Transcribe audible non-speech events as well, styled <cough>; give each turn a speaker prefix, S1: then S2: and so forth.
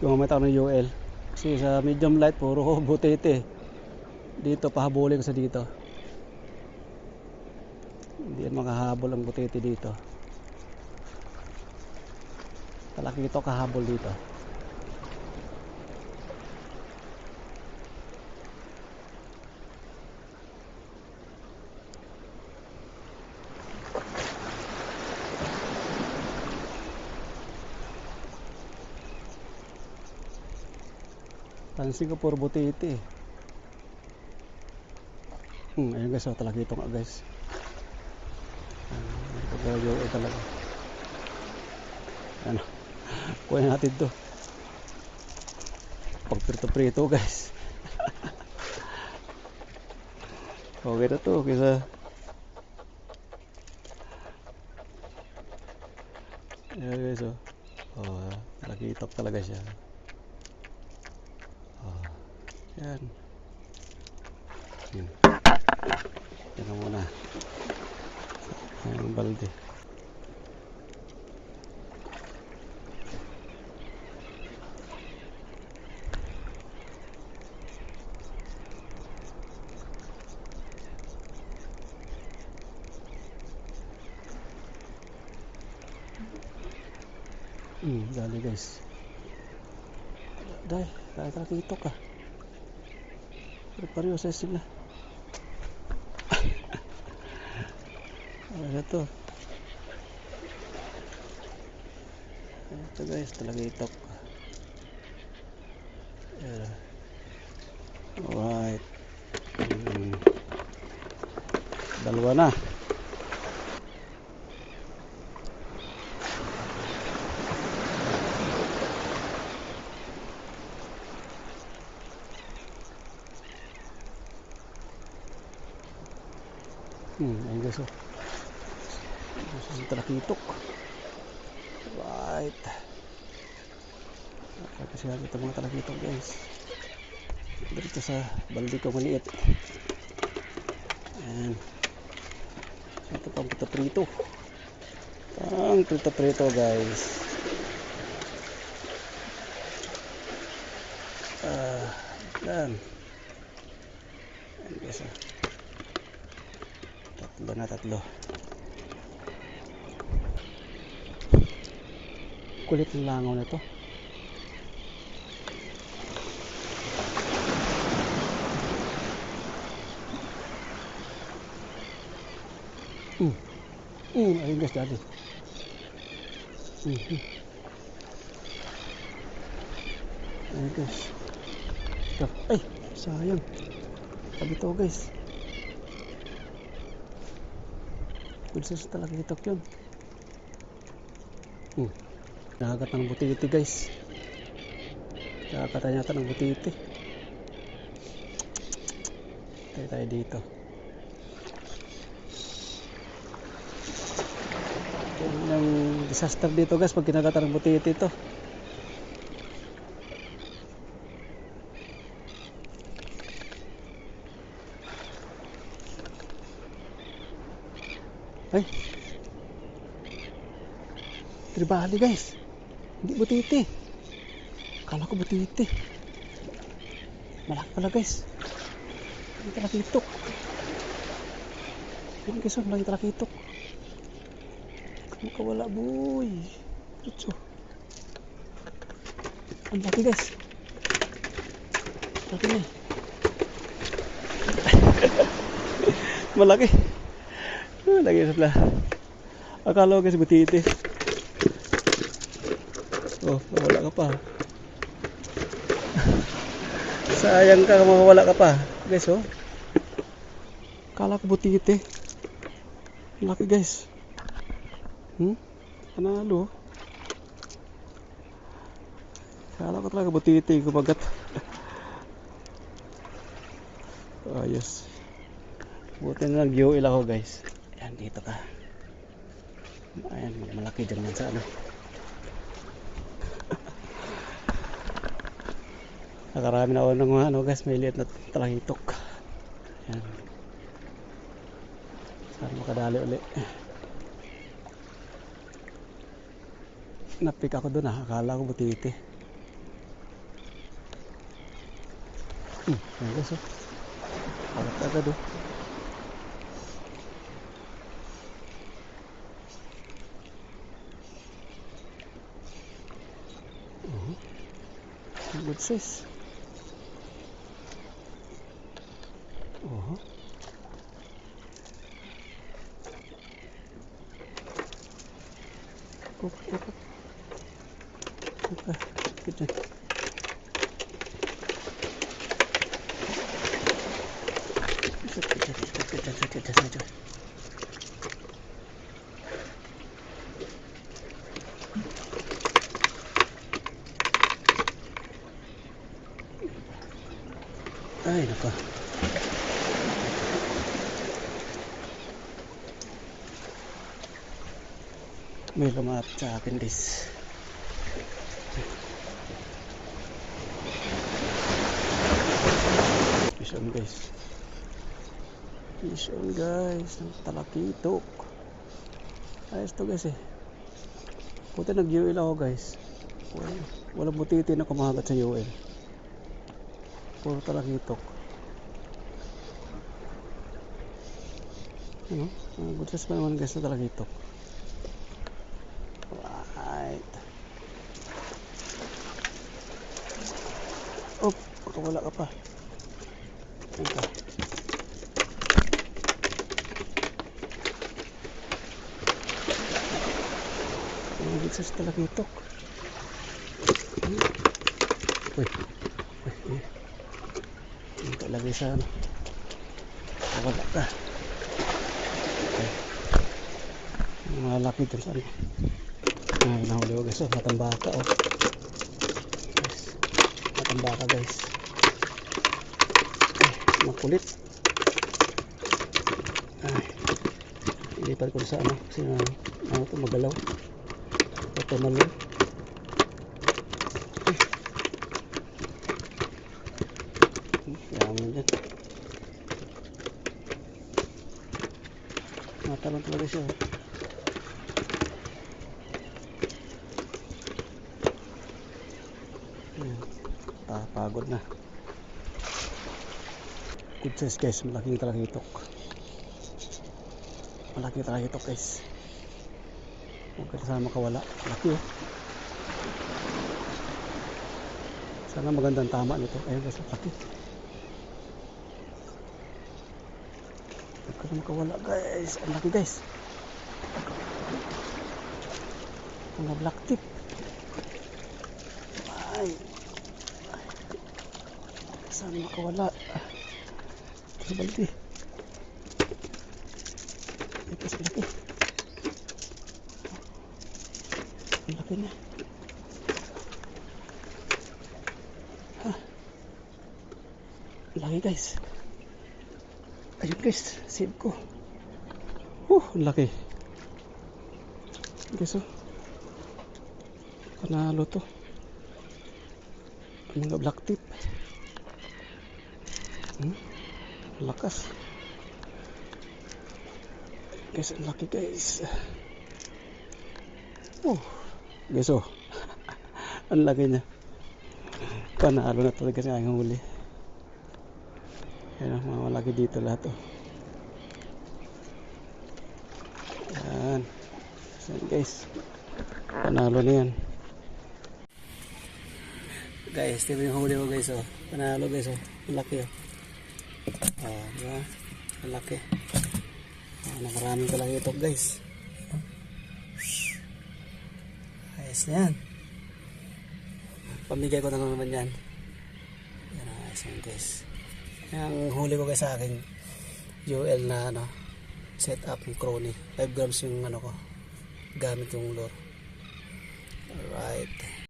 S1: Gumamit ako ng UL. Kasi sa medium light, puro <laughs> butete. Dito, pahabulin ko sa dito. Hindi yan makahabol ang butete dito. Talaki ito kahabol dito. Pansin ko puro butete. Hmm, ayun guys, oh, talaki ito nga guys. Ano, yung eh, talaga. Ano, <laughs> kuha natin to. Pag prito-prito guys. <laughs> okay na to, kaysa Ayan guys, oh. Oh, nakitok talaga siya. Yan. Yan. Yan na muna. Ang balde. Hmm, dali guys. Dai, ito ka. Pareho sa sila. ano to? Ito guys, talaga ito ka. Yeah. Alright. Hmm. Dalawa na. Hmm, ayun guys oh. Gusto yung talakitok. Right. Kasi ito mga talakitok guys. Dito sa balde ko maliit. Ayan. Ito pang prito-prito. Pang prito-prito guys. Ah, yan. Ayan guys oh. Tatlo na tatlo. Kulit ng langaw na to. Mm. Mm, ayun guys dati. Mm -hmm. Ayun guys. Ay, sayang. Sabi to guys. Princess talaga itok yun. Hmm. Nakagat ng butiti guys. Nakakata yata ng butiti. Tayo tayo dito. Yan ang disaster dito guys pag kinagatan ng butiti ito. Ay. Tribali guys. Hindi butiti. Akala ko butiti. Malaki pala guys. Hindi talakitok. Hindi guys, oh, malaki talakitok. Makawala boy. Ito. Ang laki guys. Laki na eh. <laughs> Malaki. Ah, Lagi sa. Akala ko kasi butiti. Oh, wala ka pa. <laughs> Sayang ka mawala ka pa. Guys, oh. Akala ko butiti. Laki guys. Hmm? Panalo. Akala ko talaga butiti kumagat. Ayos. <laughs> Buti na lang UL ako guys. Ayan, dito ka. Ayan, malaki dyan naman sa ano. <laughs> Nakarami na ako ng ano guys, may liit na talahitok. Ayan. Sana makadali uli. Napik ako doon ah, akala ko butiti. Hmm, ayan guys oh. Kalat agad oh. Good size. Oh. Kuk, kuk, kuk. Kuk, Ay, nako. May lumat sa akin, guys. Fish on, guys. Fish on, guys. Ang talakitok. Ayos to, guys, eh. Puti nag-UL ako, guys. Wala, walang butiti na kumagat sa UL. Puro talakitok. Ano? Uh, size pa naman guys na talakitok. Right. Oh, baka wala ka pa. Ano good size talakitok? Talagay sa ano. Wala ka. Okay. Yung mga laki dun sa ano. Ay, nahuli ko guys. Oh, matambaka oh. Guys. Matambaka guys. Ay, makulit. Ay. Ilipat ko sa ano. Kasi na, ano ito magalaw. Ito na lang. Yaman dyan. Matalon talaga siya. Ayan. Ah, pagod na. Good size guys, malaking talakitok. Malaking talakitok guys. Huwag ka sana makawala. Laki oh. Sana magandang tama nito. Ayun guys, laki. Huwag ka na makawala guys. Laki guys. Mga black tip. Ay. Saan makawala? Sa balde. Ay, kasi laki. Ang laki niya. Ha? Ang laki guys. Ayun guys, save ko. Uh, ang laki. Guys oh. Panalo to. Mga black tip. Hmm? Lakas. Guys, ang laki guys. Oh. Guys oh. <laughs> ang laki niya. Panalo na talaga sa aking huli. Yan ang mga malaki dito lahat oh. Yan. So, guys. Panalo na yan. Guys, tingnan yung huli ko guys oh. Panalo guys oh. Ang laki oh. Oh, di ba? Ang laki. Oh, nakaraming talaga ito guys. Ayos na yan. Pamigay ko na naman yan. Yan ang ayos yan guys. Yung huli ko guys sa akin UL na ano set up ng crony. 5 grams yung ano ko gamit yung lure alright